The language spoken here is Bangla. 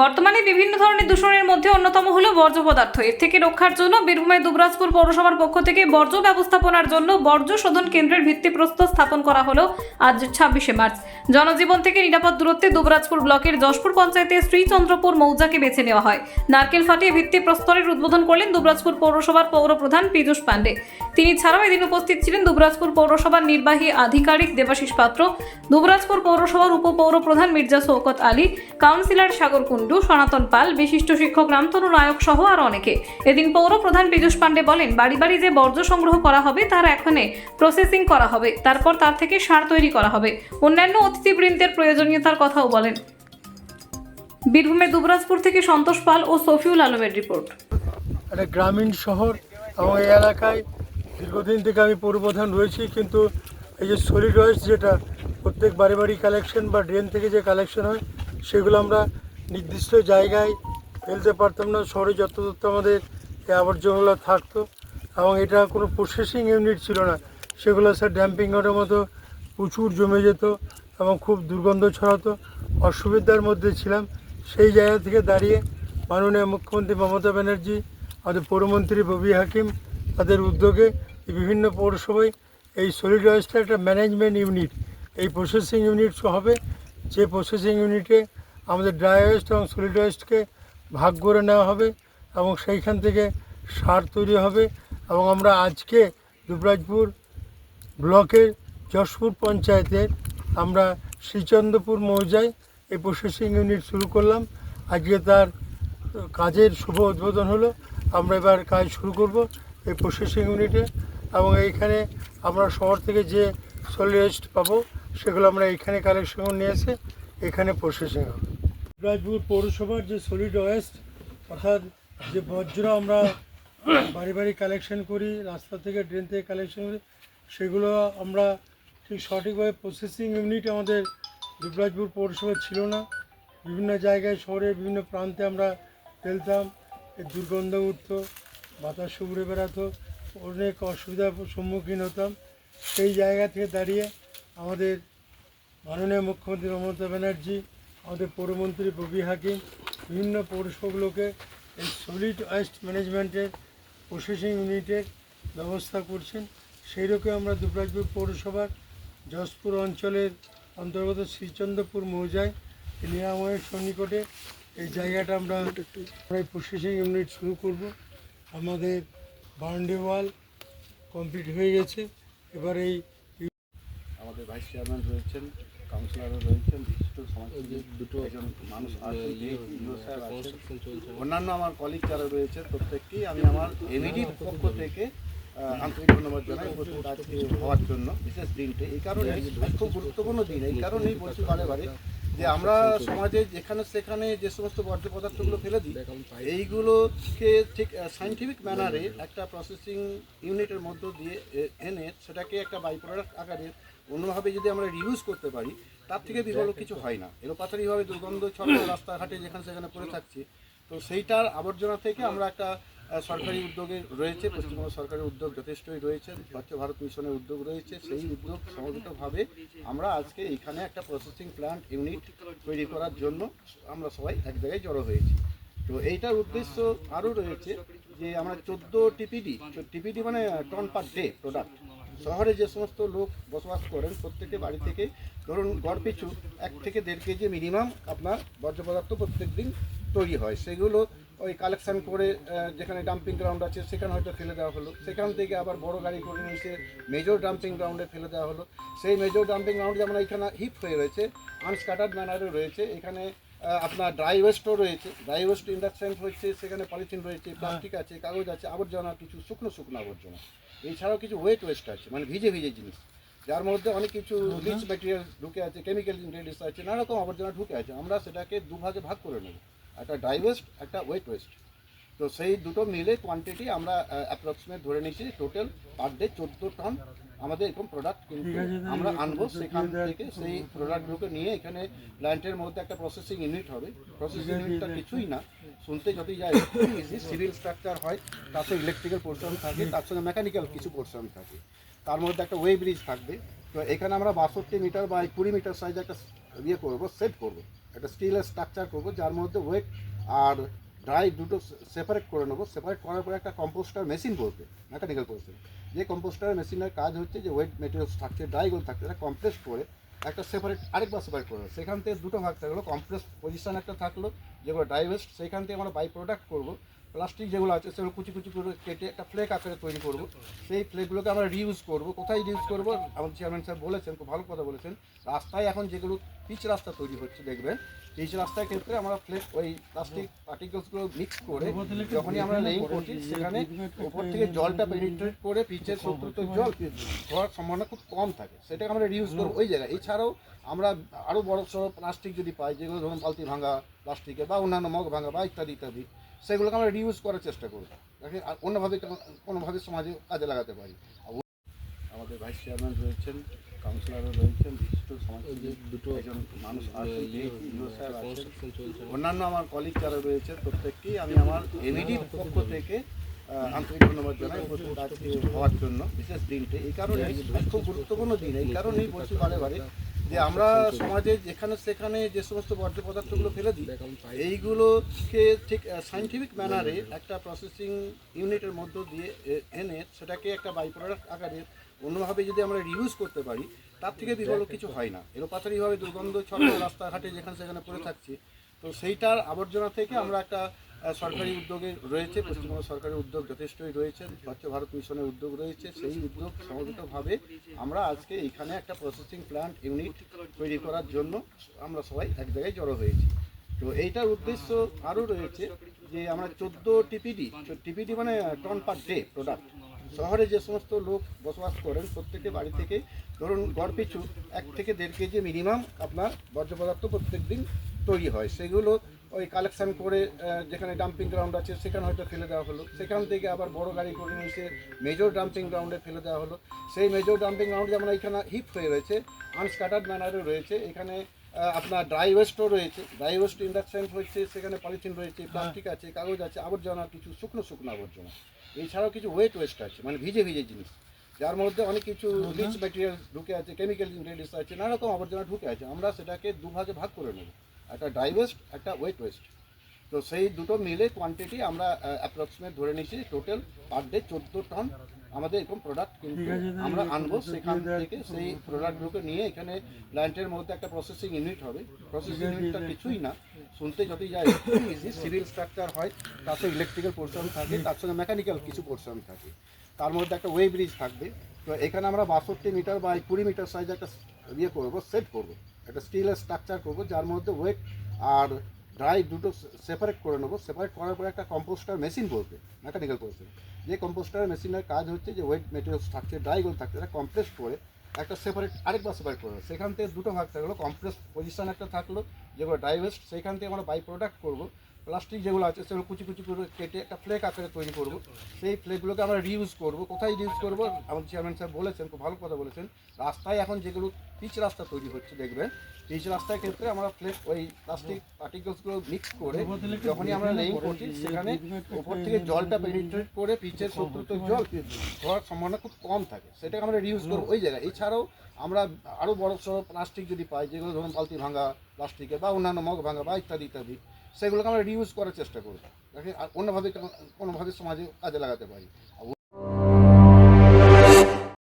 বর্তমানে বিভিন্ন ধরনের দূষণের মধ্যে অন্যতম হলো বর্জ্য পদার্থ। এর থেকে রক্ষার জন্য বীরভূমের দুবরাজপুর পৌরসভার পক্ষ থেকে বর্জ্য ব্যবস্থাপনার জন্য বর্জ্য শোধন কেন্দ্রের ভিত্তিপ্রস্তর স্থাপন করা হলো আজ ছাব্বিশে মার্চ। জনজীবন থেকে নিরাপদ দূরত্বে দুবরাজপুর ব্লকের যশপুর পঞ্চায়েতের শ্রীচন্দ্রপুর মৌজাকে বেছে নেওয়া হয়। নারকেল ফাটিয়ে ভিত্তিপ্রস্তরের উদ্বোধন করলেন দুবরাজপুর পৌরসভার পৌর প্রধান পীযূষ পাণ্ডে। তিনি ছাড়াও এদিন উপস্থিত ছিলেন দুবরাজপুর পৌরসভার নির্বাহী আধিকারিক দেবাশিস পাত্র, দুবরাজপুর পৌরসভার উপপৌর প্রধান মির্জা শৌকত আলী, কাউন্সিলর সাগর কুণ্ডু, সনাতন পাল, বিশিষ্ট শিক্ষক রামতনু নায়ক সহ আর অনেকে। এদিন পৌর প্রধান পীযূষ পাণ্ডে বলেন, বাড়ি বাড়ি যে বর্জ্য সংগ্রহ করা হবে, তার এখানে প্রসেসিং করা হবে। তারপর তার থেকে সার তৈরি করা হবে। অন্যান্য অতিথিবৃন্দের প্রয়োজনীয়তার কথাও বলেন। বীরভূমের দুবরাজপুর থেকে সন্তোষ পাল ও সফিউল আলমের রিপোর্ট। একটা গ্রামীণ শহর এবং এই এলাকায় দীর্ঘদিন থেকে আমি পৌরপ্রধান রয়েছি, কিন্তু এই যে সলিড ওয়েস্ট যেটা প্রত্যেক বাড়ি বাড়ি কালেকশন বা ড্রেন থেকে যে কালেকশন হয়, সেগুলো আমরা নির্দিষ্ট জায়গায় ফেলতে পারতাম না, শহরে যত আমাদের এই আবর্জনাগুলো থাকতো এবং এটা কোনো প্রসেসিং ইউনিট ছিল না। সেগুলো স্যার ড্যাম্পিং ঘরের মতো প্রচুর জমে যেত এবং খুব দুর্গন্ধ ছড়াতো। অসুবিধার মধ্যে ছিলাম। সেই জায়গা থেকে দাঁড়িয়ে মাননীয় মুখ্যমন্ত্রী মমতা ব্যানার্জি, আমাদের পৌরমন্ত্রী ববি হাকিম, তাদের উদ্যোগে বিভিন্ন পৌরসভায় এই সলিড ওয়েস্টের একটা ম্যানেজমেন্ট ইউনিট এই প্রসেসিং ইউনিট হবে। যে প্রসেসিং ইউনিটে আমাদের ড্রাই ওয়েস্ট এবং সলিড ওয়েস্টকে ভাগ করে নেওয়া হবে এবং সেইখান থেকে সার তৈরি হবে এবং আমরা আজকে দুবরাজপুর ব্লকের যশপুর পঞ্চায়েতের আমরা শ্রীচন্দ্রপুর মৌজায় এই প্রসেসিং ইউনিট শুরু করলাম। আজকে তার কাজের শুভ উদ্বোধন হলো। আমরা এবার কাজ শুরু করব এই প্রসেসিং ইউনিটে এবং এইখানে আমরা শহর থেকে যে সলিড ওয়েস্ট পাবো, সেগুলো আমরা এইখানে কালেকশন নিয়ে এসে এখানে প্রসেসিং হবে। রাজপুর পৌরসভার যে সলিড ওয়েস্ট অর্থাৎ যে বর্জ্য আমরা বাড়ি বাড়ি কালেকশন করি, রাস্তা থেকে ড্রেন থেকে কালেকশন করি, সেগুলো আমরা ঠিক সঠিকভাবে প্রসেসিং ইউনিট আমাদের দুবরাজপুর পৌরসভা ছিল না। বিভিন্ন জায়গায় শহরের বিভিন্ন প্রান্তে আমরা ফেলতাম। দুর্গন্ধ উঠতো, বাতাস উড়ে বেড়াতো। অনেক অসুবিধার সম্মুখীন হতাম। সেই জায়গা থেকে দাঁড়িয়ে আমাদের মাননীয় মুখ্যমন্ত্রী মমতা ব্যানার্জি আমাদের পৌরমন্ত্রী ববি হাকিম বিভিন্ন পৌরসভাগুলোকে এই সলিড ওয়েস্ট ম্যানেজমেন্টের প্রসেসিং ইউনিটের ব্যবস্থা করছেন। সেই রকম আমরা দুবরাজপুর পৌরসভার যশপুর অঞ্চলের অন্তর্গত শ্রীচন্দ্রপুর মৌজায় নিরাময়ের সন্নিকটে এই জায়গাটা আমরা প্রসেসিং ইউনিট শুরু করব। আমাদের বাউন্ডারি ওয়াল কমপ্লিট হয়ে গেছে। এবার এই আমাদের ভাইস চেয়ারম্যান রয়েছেন কাউন্সিলরও রয়েছেন বিশিষ্ট দুটো একজন মানুষ আছেন অন্যান্য আমার কলিগ যারা রয়েছে প্রত্যেককেই আমি আমার এমইডির পক্ষ থেকে আন্তরিক ধন্যবাদ জানাই উপস্থিত আজকে হওয়ার জন্য বিশেষ দিনটি। এই কারণে খুব গুরুত্বপূর্ণ দিন। এই কারণেই বলছি বারে বারে যে আমরা সমাজে যেখানে সেখানে যে সমস্ত বর্জ্য পদার্থগুলো ফেলে দিই, এইগুলোকে ঠিক সাইন্টিফিক ম্যানারে একটা প্রসেসিং ইউনিটের মধ্য দিয়ে এনে সেটাকে একটা বাই প্রোডাক্ট আকারে অন্যভাবে যদি আমরা রিউজ করতে পারি, তার থেকে বিকল্প কিছু হয় না। এলোপাথারিভাবে দুর্গন্ধ ছড়ানো রাস্তাঘাটে যেখানে সেখানে পড়ে থাকছে, তো সেইটার আবর্জনা থেকে আমরা একটা সরকারি উদ্যোগে রয়েছে, পশ্চিমবঙ্গ সরকারের উদ্যোগ যথেষ্টই রয়েছে, স্বচ্ছ ভারত মিশনের উদ্যোগ রয়েছে, সেই উদ্যোগ সমবেতভাবে আমরা আজকে এখানে একটা প্রসেসিং প্ল্যান্ট ইউনিট তৈরি করার জন্য আমরা সবাই এক জায়গায় জড়ো হয়েছি। তো এইটার উদ্দেশ্য আরও রয়েছে যে আমরা চোদ্দ টিপিডি টিপিডি মানে টন পার ডে প্রোডাক্ট শহরে যে সমস্ত লোক বসবাস করেন, প্রত্যেকে বাড়ি থেকে ধরুন গড় পিছু এক থেকে দেড় কেজি মিনিমাম আপনার বর্জ্য পদার্থ প্রত্যেক দিন তৈরি হয়। সেগুলো ওই কালেকশন করে যেখানে ডাম্পিং গ্রাউন্ড আছে সেখানে হয়তো ফেলে দেওয়া হলো। সেখান থেকে আবার বড় গাড়ি করে নিয়ে এসে মেজর ডাম্পিং গ্রাউন্ডে ফেলে দেওয়া হলো। সেই মেজর ডাম্পিং গ্রাউন্ড যেমন এখানে হিপ হয়ে রয়েছে আনস্কাটার্ড ম্যানারে রয়েছে। এখানে আপনার ড্রাই ওয়েস্টও রয়েছে। ড্রাই ওয়েস্ট ইন্ডাকশন হচ্ছে সেখানে পলিথিন রয়েছে প্লাস্টিক আছে কাগজ আছে আবর্জনা কিছু শুকনো শুকনো আবর্জনা। এছাড়াও কিছু ওয়েট ওয়েস্ট আছে মানে ভিজে ভিজে জিনিস। যার মধ্যে অনেক কিছু রিচ ম্যাটেরিয়াল ঢুকে আছে কেমিক্যাল ইনগ্রেডিয়েন্টস আছে নানা রকম আবর্জনা ঢুকে আছে। আমরা সেটাকে দুভাগে ভাগ করে নেব। একটা ড্রাই ওয়েস্ট একটা ওয়েট ওয়েস্ট তো সেই দুটো মিলে কোয়ান্টিটি আমরা অ্যাপ্রক্সিমেট ধরে নিয়েছি টোটাল পার ডে চোদ্দ টন আমাদের এরকম প্রোডাক্ট কিন্তু আমরা আনব সেখান থেকে সেই প্রোডাক্টগুলোকে নিয়ে এখানে প্ল্যান্টের মধ্যে একটা প্রসেসিং ইউনিট হবে। প্রসেসিং ইউনিটটা কিছুই না শুনতে যতই যায় ইজি সিভিল স্ট্রাকচার হয় তার সঙ্গে ইলেকট্রিক্যাল পোর্শন থাকে তার সঙ্গে মেকানিক্যাল কিছু পোর্শন থাকে। তার মধ্যে একটা ওয়ে ব্রিজ থাকবে। তো এখানে আমরা বাষট্টি মিটার বা কুড়ি মিটার সাইজ একটা ইয়ে করব সেট করব। একটা স্টিলের স্ট্রাকচার করব, যার মধ্যে ওয়েট আর ড্রাই দুটো সেপারেট করে নেব। সেপারেট করার পরে একটা কম্পোস্টার মেশিন বলতে মেকানিক্যাল প্রসেস যে কম্পোস্টার মেশিনের কাজ হচ্ছে যে ওয়েট মেটেরিয়াল থাকছে ড্রাইগুলো থাকছে এটা কমপ্রেস করে একটা সেপারেট আরেকবার সেপারেট করে সেখান থেকে দুটো ভাগ থাকল কমপ্রেস পজিশন একটা থাকল, যেগুলো ড্রাই ওয়েস্ট সেখান থেকে আমরা বাই প্রোডাক্ট করব। প্লাস্টিক যেগুলো আছে, সেগুলো কুচি কুচি করে কেটে একটা ফ্লেক আকারে তৈরি করব। সেই ফ্লেকগুলোকে আমরা রিউজ করব। কোথায় রিউজ করব? আমাদের চেয়ারম্যান স্যার বলেছেন, খুব ভালো কথা বলেছেন। রাস্তায় এখন যেগুলো পিচ রাস্তা তৈরি হচ্ছে, দেখবেন পিচ রাস্তার ক্ষেত্রে আমরা ফ্লেক, ওই প্লাস্টিক পার্টিকেলসগুলো মিক্স করে যখনই আমরা লেইং করছি, সেখানে উপর থেকে জলটা পেনিট্রেট করে পিচের শত্রুত জল হওয়ার সম্ভাবনা খুব কম থাকে। সেটাকে আমরা রিউজ করব ওই জায়গায়। এছাড়াও আমরা আরও বড় সড়ো প্লাস্টিক যদি পাই, যেগুলো ধরুন বালতি ভাঙা প্লাস্টিকের বা অন্যান্য মগ ভাঙা বা ইত্যাদি ইত্যাদি সেগুলোকে আমরা রিউজ করার চেষ্টা করব। যাতে আর অন্যভাবে কোনো- কোনোভাবে সমাজে কাজে লাগাতে পারি। আমাদের ভাইস চেয়ারম্যান রয়েছেন কাউন্সিলরও রয়েছেন বিশিষ্ট সমাজসেবী দুটো একজন মানুষ আছেন অন্যান্য আমার কলিগ যারা রয়েছে প্রত্যেককেই আমি আমার এমইডির পক্ষ থেকে আন্তরিক ধন্যবাদ জানাই উপস্থিত আজকে হওয়ার জন্য বিশেষ দিনটি। এই কারণে খুব গুরুত্বপূর্ণ দিন। এই কারণেই বলছি বারে বারে যে আমরা সমাজে যেখানে সেখানে যে সমস্ত বর্জ্য পদার্থগুলো ফেলে দিই এইগুলোকে ঠিক সাইন্টিফিক ম্যানারে একটা প্রসেসিং ইউনিটের মধ্য দিয়ে এনে সেটাকে একটা বাই প্রোডাক্ট আকারে অন্যভাবে যদি আমরা রিউজ করতে পারি তার থেকে বিকল্প কিছু হয় না। এলোপাথারিভাবে দুর্গন্ধ ছড়ানো রাস্তাঘাটে যেখানে সেখানে পড়ে থাকছে তো সেইটার আবর্জনা থেকে আমরা একটা সরকারি উদ্যোগে রয়েছে, পশ্চিমবঙ্গ সরকারি উদ্যোগ যথেষ্টই রয়েছে, স্বচ্ছ ভারত মিশনের উদ্যোগ রয়েছে, সেই উদ্যোগ সমবেতভাবে আমরা আজকে এখানে একটা প্রসেসিং প্ল্যান্ট ইউনিট তৈরি করার জন্য আমরা সবাই এক জায়গায় জড়ো হয়েছি। তো এইটার উদ্দেশ্য আরও রয়েছে যে আমরা চোদ্দ টিপিডি টিপিডি মানে টন পার ডে প্রোডাক্ট শহরে যে সমস্ত লোক বসবাস করেন, প্রত্যেকে বাড়ি থেকে ধরুন গড় পিছু এক থেকে দেড় কেজি মিনিমাম আপনার বর্জ্য পদার্থ প্রত্যেক দিন তৈরি হয়। সেগুলো ওই কালেকশন করে যেখানে ডাম্পিং গ্রাউন্ড আছে সেখানে হয়তো ফেলে দেওয়া হলো। সেখান থেকে আবার বড় গাড়ি করে নিয়ে এসে মেজর ডাম্পিং গ্রাউন্ডে ফেলে দেওয়া হলো। সেই মেজর ডাম্পিং গ্রাউন্ড যেমন এখানে হিপ হয়ে রয়েছে আনস্কাটার্ড ম্যানারও রয়েছে। এখানে আপনার ড্রাই ওয়েস্টও রয়েছে। ড্রাই ওয়েস্ট ইন্ডাকশন হচ্ছে সেখানে পলিথিন রয়েছে প্লাস্টিক আছে কাগজ আছে আবর্জনা কিছু শুকনো শুকনো আবর্জনা। এছাড়াও কিছু ওয়েট ওয়েস্ট আছে মানে ভিজে ভিজে জিনিস। যার মধ্যে অনেক কিছু রিচ ম্যাটেরিয়াল ঢুকে আছে কেমিক্যাল ইনগ্রেডিয়েন্টস আছে নানা রকম আবর্জনা ঢুকে আছে। আমরা সেটাকে দুভাগে ভাগ করে নেব। একটা ড্রাই ওয়েস্ট একটা ওয়েট ওয়েস্ট তো সেই দুটো মিলে কোয়ান্টিটি আমরা অ্যাপ্রক্সিমেট ধরে নিয়েছি টোটাল পার ডে চোদ্দ টন আমাদের এরকম প্রোডাক্ট কিন্তু আমরা আনব সেখান থেকে সেই প্রোডাক্টগুলোকে নিয়ে এখানে প্ল্যান্টের মধ্যে একটা প্রসেসিং ইউনিট হবে। প্রসেসিং ইউনিটটা কিছুই না। শুনতে যতই যায় ইজি সিভিল স্ট্রাকচার হয় তার সঙ্গে ইলেকট্রিক্যাল পোর্শন থাকে তার সঙ্গে মেকানিক্যাল কিছু পোর্শন থাকে। তার মধ্যে একটা ওয়ে ব্রিজ থাকবে। তো এখানে আমরা বাষট্টি মিটার বা কুড়ি মিটার সাইজ একটা ইয়ে করব সেট করব। একটা স্টিলের স্ট্রাকচার করব, যার মধ্যে ওয়েট আর ড্রাই দুটো সেপারেট করে নেব। সেপারেট করার পরে একটা কম্পোস্টার মেশিন বলবে মেকানিক্যাল প্রসেস যে কম্পোস্টার মেশিনের কাজ হচ্ছে যে ওয়েট মেটেরিয়ালস থাকছে ড্রাইগুলো থাকছে এটা কমপ্রেস করে একটা সেপারেট আরেকবার সেপারেট করব সেখান থেকে দুটো ভাগ থাকল কমপ্লেক্স পজিশন একটা থাকল, যেগুলো ড্রাই ওয়েস্ট সেখান থেকে আমরা বাই প্রোডাক্ট করব। প্লাস্টিক যেগুলো আছে, সেগুলো কুচি কুচি করে কেটে একটা ফ্লেক আকারে তৈরি করব। সেই ফ্লেকগুলোকে আমরা রিউজ করব। কোথায় ইউজ করব? আমাদের চেয়ারম্যান স্যার বলেছেন, খুব ভালো কথা বলেছেন। রাস্তায় এখন যেগুলো পিচ রাস্তা তৈরি হচ্ছে, দেখবেন। পিচ রাস্তার ক্ষেত্রে আমরা ফ্লেক ওই প্লাস্টিক পার্টিকেলসগুলো মিক্স করে যখনই আমরা লেইং করছি, সেখানে উপর থেকে জলটা পেনিট্রেট করে পিচের শত্রুত জল হওয়ার সম্ভাবনা খুব কম থাকে। সেটাকে আমরা রিউজ করব ওই জায়গায়। এছাড়াও আমরা আরও বড় সড়ো প্লাস্টিক যদি পাই, যেগুলো ধরুন বালতি ভাঙা প্লাস্টিকে বা অন্যান্য মগ ভাঙা বা ইত্যাদি ইত্যাদি সেগুলোকে আমরা রিউজ করার চেষ্টা করি অন্যভাবে কোনো- কোনোভাবে সমাজে কাজে লাগাতে পারি।